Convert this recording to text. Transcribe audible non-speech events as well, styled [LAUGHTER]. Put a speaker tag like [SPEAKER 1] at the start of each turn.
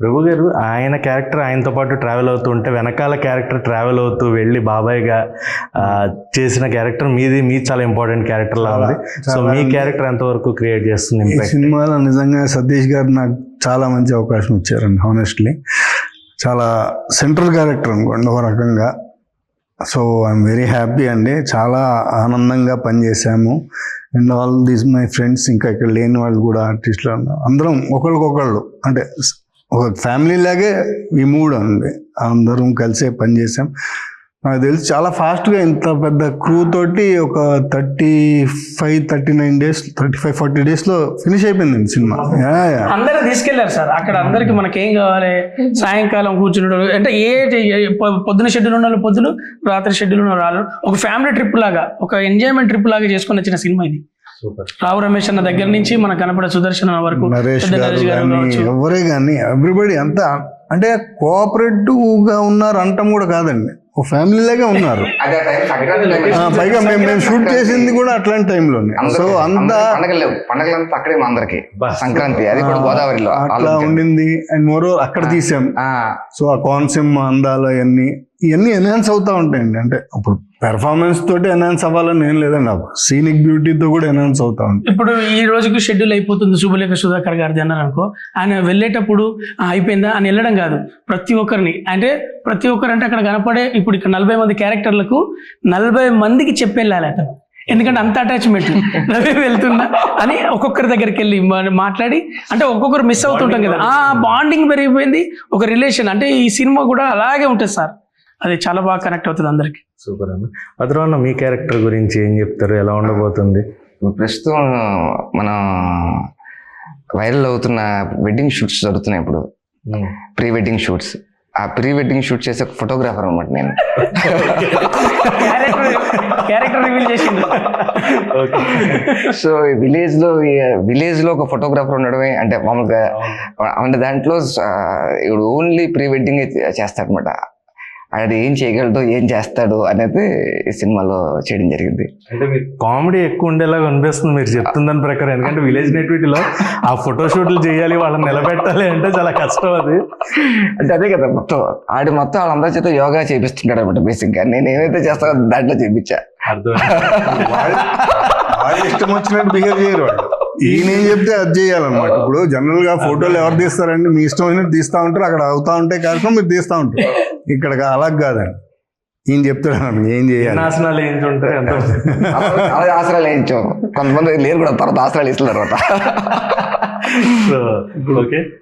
[SPEAKER 1] ప్రభు గారు ఆయన క్యారెక్టర్ ఆయనతో పాటు ట్రావెల్ అవుతూ ఉంటే వెనకాల క్యారెక్టర్ ట్రావెల్ అవుతూ వెళ్ళి బాబాయ్గా చేసిన క్యారెక్టర్ మీది మీ చాలా ఇంపార్టెంట్ క్యారెక్టర్ లా ఉంది. సో మీ క్యారెక్టర్ ఎంతవరకు క్రియేట్ చేస్తుంది
[SPEAKER 2] సినిమాలో నిజంగా సతీష్ గారు నాకు చాలా మంచి అవకాశం ఇచ్చారండి హానెస్ట్లీ చాలా సెంట్రల్ క్యారెక్టర్ అనుకోండి ఒక రకంగా. సో ఐఎమ్ వెరీ హ్యాపీ అండి. చాలా ఆనందంగా పనిచేసాము and all these my friends ఇంకా ఇక్కడ లేని వాళ్ళు కూడా ఆర్టిస్టులు. అందరం ఒకరికొకళ్ళు అంటే ఒక ఫ్యామిలీ లాగే ఈ మూడు ఉంది అందరం కలిసే పనిచేసాం నాకు తెలిసి చాలా ఫాస్ట్గా ఇంత పెద్ద క్రూ తోటి ఒక thirty five thirty nine days thirty five forty డేస్లో ఫినిష్ అయిపోయింది సినిమా
[SPEAKER 3] అందరూ తీసుకెళ్ళారు సార్. అక్కడ అందరికి మనకి ఏం కావాలి? సాయంకాలం కూర్చున్నాడు అంటే ఏ పొద్దున షెడ్యూల్ ఉన్న వాళ్ళు పొద్దులు రాత్రి షెడ్యూల్ ఉన్న వాళ్ళు ఒక ఫ్యామిలీ ట్రిప్ లాగా ఒక ఎంజాయ్మెంట్ ట్రిప్ లాగా చేసుకుని వచ్చిన సినిమా ఇది. రావు రమేష్ అన్న దగ్గర నుంచి మన కనపడే సుదర్శన్ వరకు
[SPEAKER 2] నరేష్. ఎవరే కానీ ఎవ్రీబడి అంత అంటే కోఆపరేటివ్గా ఉన్నారు అంటాం కూడా కాదండి. ఓ ఫ్యామిలీ లాగే ఉన్నారు. పైగా మేము మేము షూట్ చేసింది కూడా అట్లాంటి టైంలోనే సో అంత
[SPEAKER 4] పండగలు లేవు. పండగలంతా అక్కడే మా అందరికి. సంక్రాంతి అది కూడా గోదావరిలో
[SPEAKER 2] అట్లా ఉండింది. అండ్ మోరో అక్కడ తీసాం.
[SPEAKER 4] ఆ,
[SPEAKER 2] సో ఆ కాన్సెమ్ అందాలు అవన్నీ ఇవన్నీ ఎన్హాన్స్ అవుతా ఉంటాయండి. అంటే అప్పుడు పెర్ఫార్మెన్స్ తోటి ఎన్హాన్స్ అవ్వాలని ఏం లేదండి. సీనిక్ బ్యూటీతో కూడా ఎన్హాన్స్ అవుతా ఉంటాయి.
[SPEAKER 3] ఇప్పుడు ఈ రోజుకి షెడ్యూల్ అయిపోతుంది శుభలేఖ సుధాకర్ గారిది అన్నారు అనుకో. ఆయన వెళ్ళేటప్పుడు "ఆ, అయిపోయిందా? అని వెళ్ళడం కాదు. ప్రతి ఒక్కరిని. అంటే ప్రతి ఒక్కరు అంటే అక్కడ కనపడే ఇప్పుడు ఇక్కడ నలభై మంది క్యారెక్టర్లకు నలభై మందికి చెప్పి వెళ్ళాలి అతను. ఎందుకంటే అంత అటాచ్మెంట్ [LAUGHS] రవి వెళ్తున్నా అని ఒక్కొక్కరి దగ్గరికి వెళ్ళి మాట్లాడి అంటే ఒక్కొక్కరు మిస్ అవుతుంటాం కదా. ఆ బాండింగ్ పెరిగిపోయింది. ఒక రిలేషన్ అంటే ఈ సినిమా కూడా అలాగే ఉంటుంది సార్. అది చాలా బాగా కనెక్ట్ అవుతుంది అందరికి.
[SPEAKER 1] సూపర్ అన్న. భద్రవన్న మీ క్యారెక్టర్ గురించి ఏం చెప్తారు? ఎలా ఉండబోతుంది?
[SPEAKER 4] ప్రస్తుతం మన వైరల్ అవుతున్న వెడ్డింగ్ షూట్స్ జరుగుతున్నాయి ఇప్పుడు. ప్రీ వెడ్డింగ్ షూట్స్ ఆ ప్రీ వెడ్డింగ్ షూట్ చేసే ఫోటోగ్రాఫర్ అనమాట నేను.
[SPEAKER 3] క్యారెక్టర్ క్యారెక్టర్ రివీల్ చేసింది
[SPEAKER 1] ఓకే
[SPEAKER 4] సో విలేజ్లో విలేజ్లో ఒక ఫోటోగ్రాఫర్ ఉండడమే అంటే మామూలుగా అంటే దాంట్లో ఇప్పుడు ఓన్లీ ప్రీ వెడ్డింగ్ చేస్తాడు అది ఏం చేయగలడు ఏం చేస్తాడు అనేది ఈ సినిమాలో చేయడం జరిగింది.
[SPEAKER 1] అంటే మీకు కామెడీ ఎక్కువ ఉండేలాగా అనిపిస్తుంది మీరు చెప్తున్న దాని ప్రకారం. ఎందుకంటే విలేజ్ నెట్విటీలో ఆ ఫోటో షూట్లు చేయాలి వాళ్ళని నిలబెట్టాలి అంటే చాలా కష్టం అది.
[SPEAKER 4] అంటే అదే కదా మొత్తం ఆడి మొత్తం వాళ్ళందరి చేత యోగా చేపిస్తుంటాడు అనమాట బేసిక్గా నేను ఏమైతే చేస్తానో దాంట్లో చేపించా.
[SPEAKER 2] వాళ్ళు ఇష్టం వచ్చినట్టు బిహేవ్ చేయరు వాళ్ళు. ఈయన ఏం చెప్తే అది చేయాలన్నమాట. ఇప్పుడు జనరల్గా ఫోటోలు ఎవరు తీస్తారండి? మీ ఇష్టం అయినట్టు తీస్తా ఉంటారు. అక్కడ అవుతా ఉంటాయి కార్యక్రమం మీరు తీస్తా ఉంటారు. ఇక్కడ అలా కాదండి. ఈయన చెప్తాడు అన్నమాట, ఏం చేయాలి?
[SPEAKER 1] ఎంత
[SPEAKER 4] అలా ఆసరాలు వేయించాం కొంతమంది లేరు కూడా తర్వాత ఆసరాలు ఇస్తున్నారు తర్వాత
[SPEAKER 1] ఓకే.